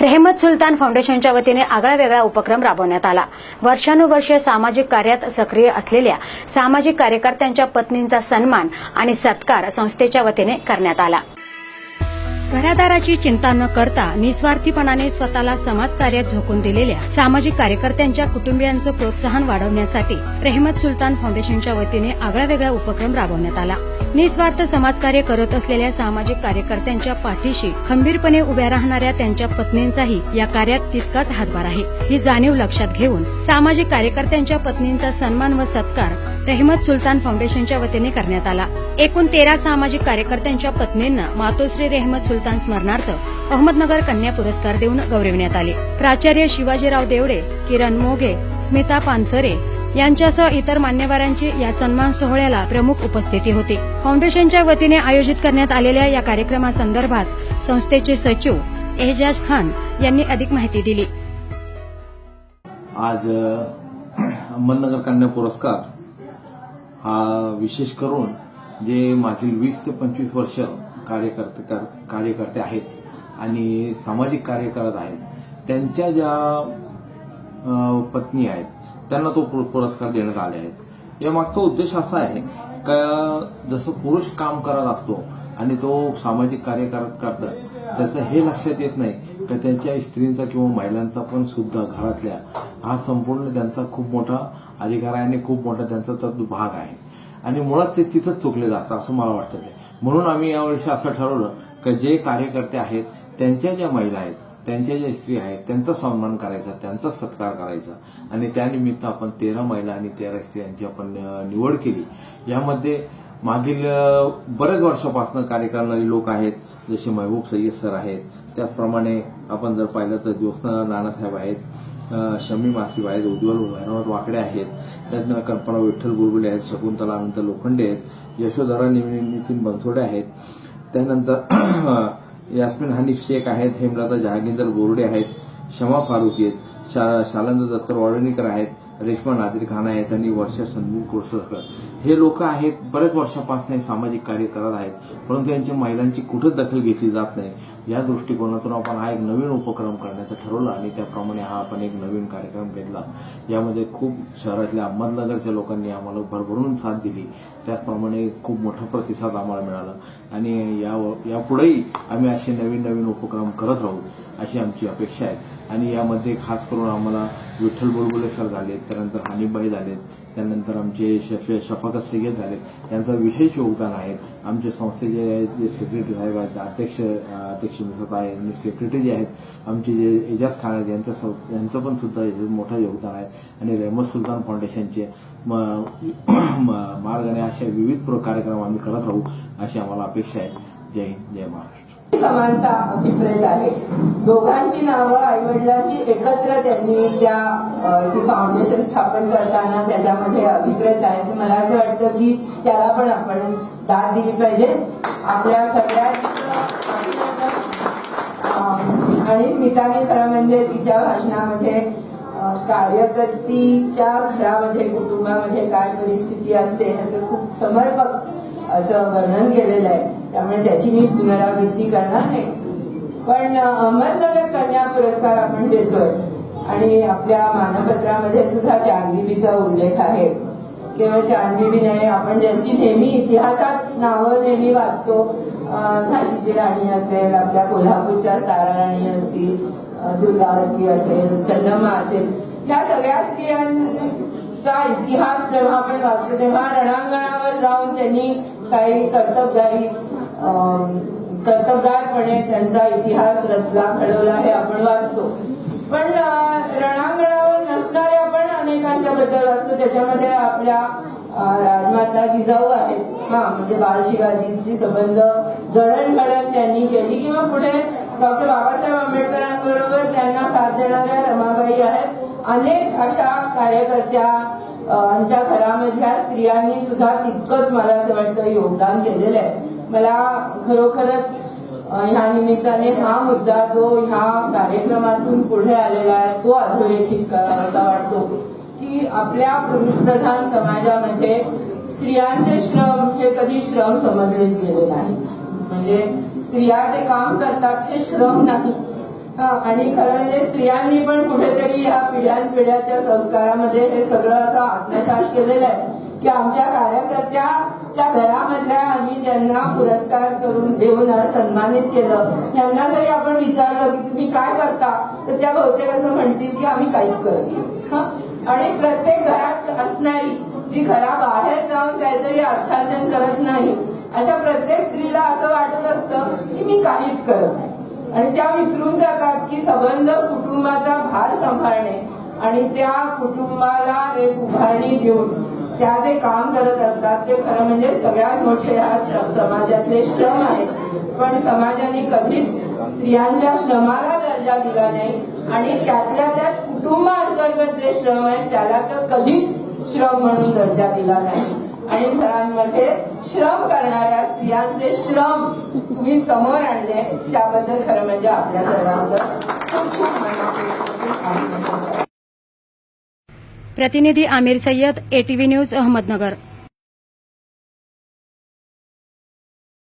रेहमत सुलतान फाउंडेशनच्या वतीने आगळा वेगळा उपक्रम राबवण्यात आला. वर्षानुवर्षे सामाजिक कार्यात सक्रिय असलेल्या सामाजिक कार्यकर्त्यांच्या पत्नींचा सन्मान आणि सत्कार संस्थेच्या वतीने करण्यात आला. घरादाराची चिंता न करता निस्वार्थीपणाने स्वतःला समाजकार्यात झोकून दिलेल्या सामाजिक कार्यकर्त्यांच्या कुटुंबियांचं प्रोत्साहन वाढवण्यासाठी रेहमत सुलतान फाउंडेशनच्या वतीने आगळा वेगळा उपक्रम राबवण्यात आला. निस्वार्थ समाजकार्य करत असलेल्या सामाजिक कार्यकर्त्यांच्या पाठीशी खंबीरपणे उभ्या राहणाऱ्या त्यांच्या पत्नींचाही या कार्यात तितकाच हातभार आहे. ही जाणीव लक्षात घेऊन सामाजिक कार्यकर्त्यांच्या पत्नींचा सन्मान व सत्कार रहमत सुलतान फाउंडेशनच्या वतीने करण्यात आला. एकूण तेरा सामाजिक कार्यकर्त्यांच्या पत्नींना मातोश्री रेहमत सुलतान स्मरणार्थ अहमदनगर कन्या पुरस्कार देऊन गौरविण्यात आले. प्राचार्य शिवाजीराव देवडे किरण मोघे स्मिता पानसरे यांच्यासह इतर मान्यवरांची या सन्मान सोहळ्याला प्रमुख उपस्थिती होती. फाउंडेशनच्या वतीने आयोजित करण्यात आलेल्या या कार्यक्रमासंदर्भात संस्थेचे सचिव एहजाज खान यांनी अधिक माहिती दिली. आज अहमदनगर कन्या पुरस्कार हा विशेष करून जे मागील वीस ते पंचवीस वर्ष कार्यकर्ते कर- कार्यकर्ते आहेत आणि सामाजिक कार्य करत आहेत त्यांच्या ज्या पत्नी आहेत त्यांना तो पुरस्कार देण्यात आले आहेत. यामागचा उद्देश असा आहे का जसं पुरुष काम करत असतो आणि तो सामाजिक कार्य करत करतात त्याचं हे लक्षात येत नाही का त्यांच्या स्त्रींचा किंवा महिलांचा पण सुद्धा घरातल्या हा संपूर्ण त्यांचा खूप मोठा अधिकार आहे आणि खूप मोठा त्यांचा तो भाग आहे. आणि मुळात ते तिथंच चुकले जातात असं मला वाटतं ते. म्हणून आम्ही यावर्षी असं ठरवलं की जे कार्यकर्ते आहेत त्यांच्या ज्या महिला आहेत त्यांच्या ज्या स्त्री आहेत त्यांचा सन्मान करायचा त्यांचा सत्कार करायचा. आणि त्यानिमित्त आपण तेरा महिला आणि तेरा स्त्रियांची आपण निवड केली. यामध्ये मागील बऱ्याच वर्षापासून कार्य करणारे लोक आहेत जसे महबूब सय्यद सर आहेत. त्याचप्रमाणे आपण जर पाहिलं तर ज्योत्ना नानासाहेब आहेत. शमी मासिब आहेत उज्ज्वल भैरवनाथ वाकडे आहेत. त्यातनं कल्पना विठ्ठल गुरगुले आहेत शकुंतला अनंत लोखंडे आहेत यशोधरा नितीन बनसोडे आहेत. त्यानंतर यास्मिन हनीफ शेख आहेत हेमलता जहागीरदार बोर्डे आहेत शमा फारुकी आहेत शा शालंद दत्तर वाडणीकर आहेत रेश्मा नादिर खान आहेत आणि वर्षा संदीप कोसरकर हे लोक आहेत बऱ्याच वर्षापासून हे सामाजिक कार्य करत आहेत परंतु यांची महिलांची कुठंच दखल घेतली जात नाही. या दृष्टिकोनातून आपण हा एक नवीन उपक्रम करण्याचं ठरवलं आणि त्याप्रमाणे हा आपण एक नवीन कार्यक्रम घेतला. यामध्ये खूप शहरातल्या अहमदनगरच्या लोकांनी आम्हाला भरभरून साथ दिली. त्याचप्रमाणे खूप मोठा प्रतिसाद आम्हाला मिळाला. आणि या यापुढेही आम्ही असे नवीन नवीन उपक्रम करत राहू अशी आमची अपेक्षा आहे. आणि यामध्ये खास करून आम्हाला विठ्ठल बुलबुले सर झालेत त्यानंतर हानिबाई झालेत त्यानंतर आमचे शफ शफाकत सय्यद झालेत. यांचं विशेष योगदान आहे. आमच्या संस्थेचे जे सेक्रेटरी साहेब आहेत अध्यक्ष अध्यक्ष मिसत आहे आणि सेक्रेटरी जे आहेत आमचे जे एजाज खान आहेत यांचं यांचं पण सुद्धा मोठं योगदान आहे. आणि रेहमत सुलतान फाउंडेशनचे म- म- अशा विविध प्र- कार्यक्रम आम्ही करत राहू अशी आम्हाला अपेक्षा आहे. जय हिंद जय महाराष्ट्र. समानता अभिप्रेत आहे. दोघांची नावं आईवडिलांची एकत्र त्यांनी त्या फाउंडेशन स्थापन करताना त्याच्यामध्ये अभिप्रेत आहेत. मला असं वाटतं की त्याला पण आपण दाद दिली पाहिजे. आपल्या सगळ्या आणि स्मिताने खरं म्हणजे तिच्या भाषणामध्ये कार्यकर्तीच्या घरामध्ये कुटुंबामध्ये काय परिस्थिती असते ह्याचं खूप समर्पक असं वर्णन केलेलं आहे. त्यामुळे त्याची मी पुनरावृत्ती करणार नाही. पण अहमदनगर कन्या पुरस्कार आपण देतोय. आणि आपल्या मानपत्रामध्ये सुद्धा चांदबिबीचा उल्लेख आहे. केवळ चांदबिबी नाही आपण ज्यांची नेहमी इतिहासात नावं नेहमी वाचतो झाशीची राणी असेल आपल्या कोल्हापूरच्या सारा राणी असतील दुर्गावती असेल चंदमा असेल या सगळ्या चा इतिहास जेव्हा आपण वाचतो तेव्हा रणांगणावर जाऊन त्यांनी काही कर्तबगारी अम, कर्तबगारपणे त्यांचा इतिहास रचला घडवला हे आपण वाचतो. पण रणांगणावर नसणाऱ्या पण अनेकांच्या बद्दल वाचतो. त्याच्यामध्ये आपल्या राजमाता जिजाऊ आहेत. हा म्हणजे बाल शिवाजींशी संबंध जडणघडण त्यांनी केली. किंवा पुढे डॉक्टर बाबासाहेब आंबेडकरांबरोबर त्यांना साथ देणाऱ्या रमाबाई आहेत. अनेक अशा कार्यकर्त्या यांच्या घरामधल्या स्त्रियांनी सुद्धा तितकंच मला असं वाटतं योगदान केलेलं आहे. मला खरोखरच ह्या निमित्ताने हा मुद्दा जो ह्या कार्यक्रमातून पुढे आलेला आहे तो अधोरेखित करावासा वाटतो की आपल्या पुरुषप्रधान समाजामध्ये स्त्रियांचे श्रम हे कधी श्रम समजलेच गेले नाही. म्हणजे स्त्रिया जे काम करतात हे श्रम नाही. आणि खरं म्हणजे स्त्रियांनी पण कुठेतरी ह्या पिढ्यानपिढ्याच्या संस्कारामध्ये हे सगळं असं आत्मसात केलेलं आहे की आमच्या कार्यकर्त्याच्या घरामधल्या आम्ही ज्यांना पुरस्कार करून देऊन सन्मानित केलं यांना जरी आपण विचारलं की तुम्ही काय करता तर त्या बहुतेक असं म्हणतील की आम्ही काहीच करत नाही. आणि प्रत्येक घरात असणारी जी घराबाहेर जाऊन काहीतरी अर्थार्जन करत नाही अशा प्रत्येक स्त्रीला असं वाटत असतं की मी काहीच करत नाही. आणि त्या विसरून जातात की सबंध कुटुंबाचा भार सांभाळणे आणि त्या कुटुंबाला एक उभारणी देऊन त्या जे काम करत असतात ते खरं म्हणजे सगळ्यात मोठे हा श्रम समाजातले श्रम आहेत. पण समाजाने कधीच स्त्रियांच्या श्रमाला दर्जा दिला नाही आणि त्यातल्या त्यात कुटुंबाअंतर्गत जे श्रम आहेत त्याला तर कधीच श्रम म्हणून दर्जा दिला नाही. आणि घरांमध्ये श्रम करणाऱ्या स्त्रियांचे श्रम तुम्ही समोर आणले त्याबद्दल खरं म्हणजे आपल्या सर्वांचं खूप खूप मनापासून प्रतिनिधी आमिर सय्यद एटीव्ही न्यूज अहमदनगर.